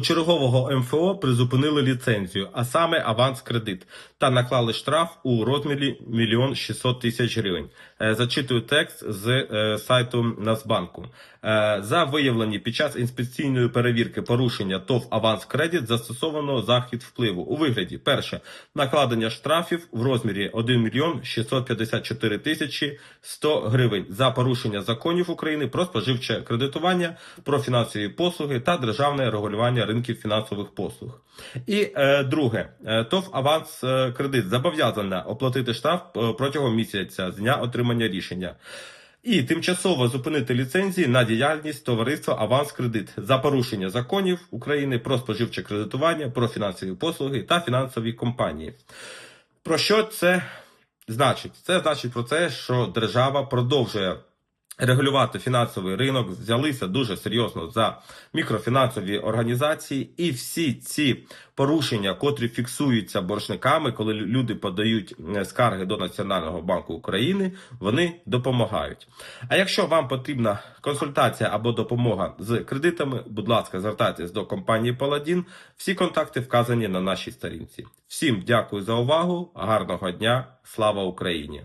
Чергового МФО призупинили ліцензію, а саме аванс кредит, та наклали штраф у розмірі 1 600 тисяч гривень. Е, Зачитую текст з е, сайту Нацбанку. Е, За виявлені під час інспекційної перевірки порушення ТОВ Аванс Кредит застосовано захід впливу у вигляді перше накладення штрафів в розмірі 1 мільйон 654 тисячі 100 гривень за порушення законів України про споживче кредитування, про фінансові послуги та державне регулювання ринків фінансових послуг. І е, друге, е, ТОВ Аванс е, Кредит зобов'язана оплатити штраф е, протягом місяця з дня отримання рішення. І тимчасово зупинити ліцензії на діяльність товариства Аванс Кредит за порушення законів України про споживче кредитування, про фінансові послуги та фінансові компанії. Про що це значить? Це значить про те, що держава продовжує регулювати фінансовий ринок, взялися дуже серйозно за мікрофінансові організації, і всі ці порушення, котрі фіксуються боржниками, коли люди подають скарги до Національного банку України, вони допомагають. А якщо вам потрібна консультація або допомога з кредитами, будь ласка, звертайтесь до компанії Паладін. Всі контакти вказані на нашій сторінці. Всім дякую за увагу, гарного дня, слава Україні!